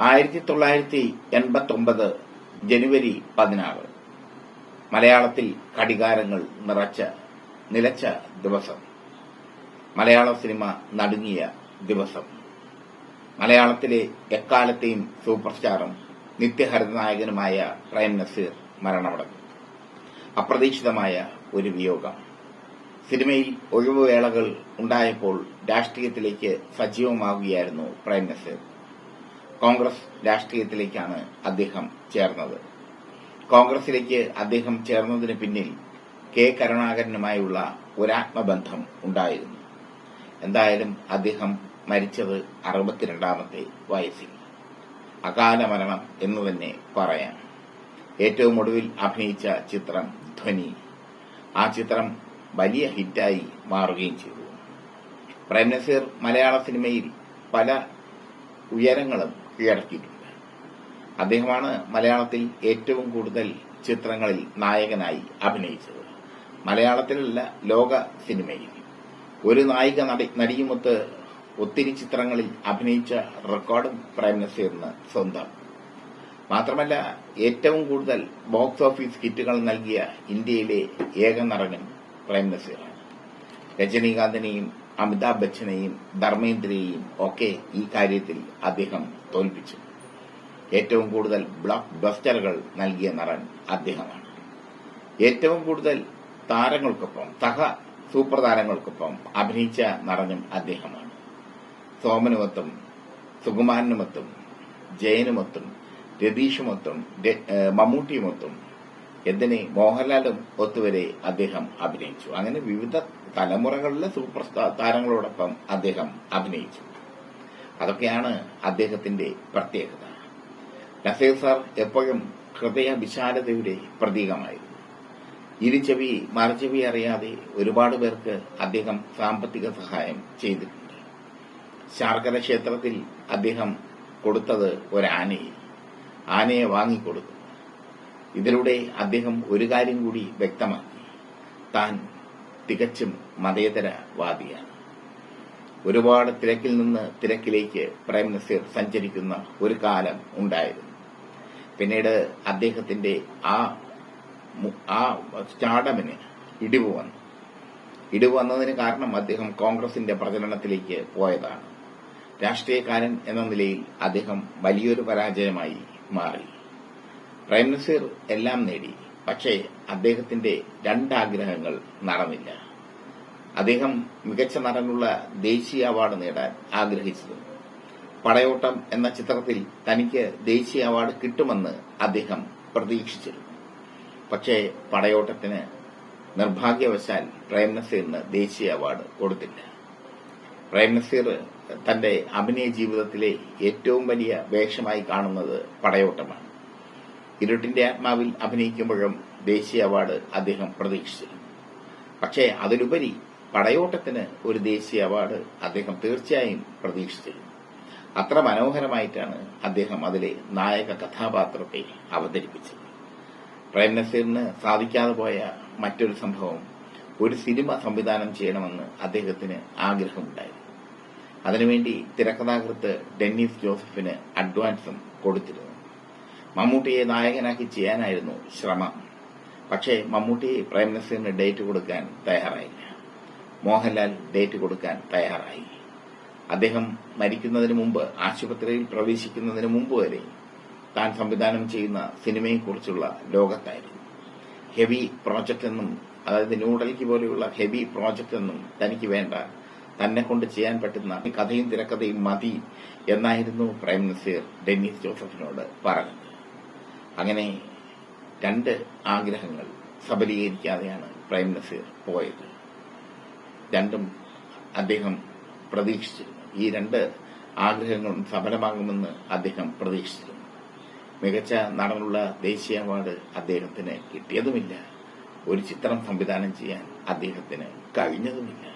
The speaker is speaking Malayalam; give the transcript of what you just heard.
ആയിരത്തി തൊള്ളായിരത്തി എൺപത്തി ഒമ്പത് ജനുവരി പതിനാറ്. മലയാളത്തിൽ കടികാരങ്ങൾ നിറച്ച നിലച്ച ദിവസം. മലയാള സിനിമ നടുങ്ങിയ ദിവസം. മലയാളത്തിലെ എക്കാലത്തെയും സൂപ്പർ സ്റ്റാറും നിത്യഹരിതനായകനുമായ പ്രേം നസീർ മരണമടഞ്ഞു. അപ്രതീക്ഷിതമായ ഒരു വിയോഗം. സിനിമയിൽ ഒഴിവുവേളകൾ ഉണ്ടായപ്പോൾ രാഷ്ട്രീയത്തിലേക്ക് സജീവമാവുകയായിരുന്നു പ്രേം നസീർ. കോൺഗ്രസ് രാഷ്ട്രീയത്തിലേക്കാണ് അദ്ദേഹം ചേർന്നത്. കോൺഗ്രസിലേക്ക് അദ്ദേഹം ചേർന്നതിന് പിന്നിൽ കെ കരുണാകരനുമായുള്ള ഒരാത്മബന്ധം ഉണ്ടായിരുന്നു. എന്തായാലും അദ്ദേഹം മരിച്ചത് അറുപത്തിരണ്ടാമത്തെ വയസ്സിൽ. അകാല മരണം എന്ന് തന്നെ പറയാം. ഏറ്റവും ഒടുവിൽ അഭിനയിച്ച ചിത്രം ധ്വനി. ആ ചിത്രം വലിയ ഹിറ്റായി മാറുകയും ചെയ്തു. പ്രേംനസീർ മലയാള സിനിമയിൽ പല ഉയരങ്ങളും കീഴടക്കിയിട്ടുണ്ട്. അദ്ദേഹമാണ് മലയാളത്തിൽ ഏറ്റവും കൂടുതൽ ചിത്രങ്ങളിൽ നായകനായി അഭിനയിച്ചത്. മലയാളത്തിലല്ല ലോക സിനിമയിൽ. ഒരു നായിക നടി- നടിയുമൊത്ത് ഒത്തിരി ചിത്രങ്ങളിൽ അഭിനയിച്ച റെക്കോർഡും പ്രേംനസീറിന് സ്വന്തം. മാത്രമല്ല ഏറ്റവും കൂടുതൽ ബോക്സ് ഓഫീസ് ഹിറ്റുകൾ നൽകിയ ഇന്ത്യയിലെ ഏക നടനും പ്രേംനസീറാണ് രജനീകാന്തിനെയും അമിതാഭ് ബച്ചനെയും ധർമ്മേന്ദ്രയെയും ഒക്കെ ഈ കാര്യത്തിൽ അദ്ദേഹം തോൽപ്പിച്ചു. ഏറ്റവും കൂടുതൽ ബ്ലോക്ക് ബസ്റ്ററുകൾ നൽകിയ നടൻ അദ്ദേഹമാണ്. ഏറ്റവും കൂടുതൽ താരങ്ങൾക്കൊപ്പം സഹ സൂപ്പർ താരങ്ങൾക്കൊപ്പം അഭിനയിച്ച നടനും അദ്ദേഹമാണ്. സോമനുമൊത്തും സുകുമാരനുമൊത്തും ജയനുമൊത്തും രതീഷുമൊത്തും മമ്മൂട്ടിയുമൊത്തും എന്തിനെ മോഹൻലാലും ഒത്തുവരെ അദ്ദേഹം അഭിനയിച്ചു. അങ്ങനെ വിവിധ തലമുറകളിലെ സൂപ്പർ താരങ്ങളോടൊപ്പം അദ്ദേഹം അഭിനയിച്ചു. അതൊക്കെയാണ് അദ്ദേഹത്തിന്റെ പ്രത്യേകത. നസീർ സാർ എപ്പോഴും ഹൃദയ വിശാലതയുടെ പ്രതീകമായിരുന്നു. ഇരുചെവി മറുചെവി അറിയാതെ ഒരുപാട് പേർക്ക് അദ്ദേഹം സാമ്പത്തിക സഹായം ചെയ്തിട്ടുണ്ട്. ശാർക്കര ക്ഷേത്രത്തിൽ അദ്ദേഹം കൊടുത്തത് ഒരു ആനയെ വാങ്ങിക്കൊടുത്തു. ഇതിലൂടെ അദ്ദേഹം ഒരു കാര്യം കൂടി വ്യക്തമാക്കി. താൻ തികച്ചും മതേതരവാദിയാണ്. ഒരുപാട് തിരക്കിൽ നിന്ന് തിരക്കിലേക്ക് പ്രേം നസീർ സഞ്ചരിക്കുന്ന ഒരു കാലം ഉണ്ടായിരുന്നു. പിന്നീട് അദ്ദേഹത്തിന്റെ ആ ആ സ്റ്റാഡമിന് ഇടിവ് വന്നു. ഇടിവ് വന്നതിന് കാരണം അദ്ദേഹം കോൺഗ്രസിന്റെ പ്രചരണത്തിലേക്ക് പോയതാണ്. രാഷ്ട്രീയക്കാരൻ എന്ന നിലയിൽ അദ്ദേഹം വലിയൊരു പരാജയമായി മാറി. പ്രൈം നസീർ എല്ലാം നേടി. പക്ഷേ അദ്ദേഹത്തിന്റെ രണ്ടാഗ്രഹങ്ങൾ നടന്നില്ല. അദ്ദേഹം മികച്ച നടനുള്ള ദേശീയ അവാർഡ് നേടാൻ ആഗ്രഹിച്ചത് പടയോട്ടം എന്ന ചിത്രത്തിൽ തനിക്ക് ദേശീയ അവാർഡ് കിട്ടുമെന്ന് അദ്ദേഹം പ്രതീക്ഷിച്ചിരുന്നു. പക്ഷേ പടയോട്ടത്തിന് നിർഭാഗ്യവശാൽ പ്രേം നസീറിന് ദേശീയ അവാർഡ് കൊടുത്തില്ല. പ്രേം നസീർ തന്റെ അഭിനയ ജീവിതത്തിലെ ഏറ്റവും വലിയ വേഷമായി കാണുന്നത് പടയോട്ടമാണ്. ഇരുട്ടിന്റെ ആത്മാവിൽ അഭിനയിക്കുമ്പോഴും ദേശീയ അവാർഡ് അദ്ദേഹം പ്രതീക്ഷിച്ചിരുന്നു. പക്ഷേ അതിലുപരി പടയോട്ടത്തിന് ഒരു ദേശീയ അവാർഡ് അദ്ദേഹം തീർച്ചയായും പ്രതീക്ഷിച്ചിരുന്നു. അത്ര മനോഹരമായിട്ടാണ് അദ്ദേഹം അതിലെ നായക കഥാപാത്രത്തെ അവതരിപ്പിച്ചത്. പ്രേം നസീറിന് സാധിക്കാതെ പോയ മറ്റൊരു സംഭവം ഒരു സിനിമ സംവിധാനം ചെയ്യണമെന്ന് അദ്ദേഹത്തിന് ആഗ്രഹമുണ്ടായിരുന്നു. അതിനുവേണ്ടി തിരക്കഥാകൃത്ത് ഡെന്നിസ് ജോസഫിന് അഡ്വാൻസും കൊടുത്തിരുന്നു. മമ്മൂട്ടിയെ നായകനാക്കി ചെയ്യാനായിരുന്നു ശ്രമം. പക്ഷേ മമ്മൂട്ടി പ്രൈം മിനിസ്റ്ററിന് ഡേറ്റ് കൊടുക്കാൻ തയ്യാറായില്ല. മോഹൻലാൽ ഡേറ്റ് കൊടുക്കാൻ തയ്യാറായി. അദ്ദേഹം മരിക്കുന്നതിന് മുമ്പ് ആശുപത്രിയിൽ പ്രവേശിക്കുന്നതിന് മുമ്പ് വരെ താൻ സംവിധാനം ചെയ്യുന്ന സിനിമയെക്കുറിച്ചുള്ള ലോകത്തായിരുന്നു. ഹെവി പ്രോജക്റ്റ് എന്നും അതായത് ന്യൂഡൽഹി പോലെയുള്ള ഹെവി പ്രോജക്റ്റ് എന്നും തനിക്ക് വേണ്ട തന്നെ കൊണ്ട് ചെയ്യാൻ പറ്റുന്ന കഥയും തിരക്കഥയും മതി എന്നായിരുന്നു പ്രൈം നസീർ ഡെന്നീസ് ജോസഫിനോട് പറഞ്ഞത്. അങ്ങനെ രണ്ട് ആഗ്രഹങ്ങൾ സബലീകരിക്കാതെയാണ് പ്രൈം നസീർ പോയത്. രണ്ടും അദ്ദേഹം പ്രതീക്ഷിച്ചിരുന്നു. ഈ രണ്ട് ആഗ്രഹങ്ങളും സഫലമാകുമെന്ന് അദ്ദേഹം പ്രതീക്ഷിച്ചിരുന്നു. മികച്ച നടനുള്ള ദേശീയ അവാർഡ് അദ്ദേഹത്തിന് കിട്ടിയതുമില്ല. ഒരു ചിത്രം സംവിധാനം ചെയ്യാൻ അദ്ദേഹത്തിന് കഴിഞ്ഞതുമില്ല.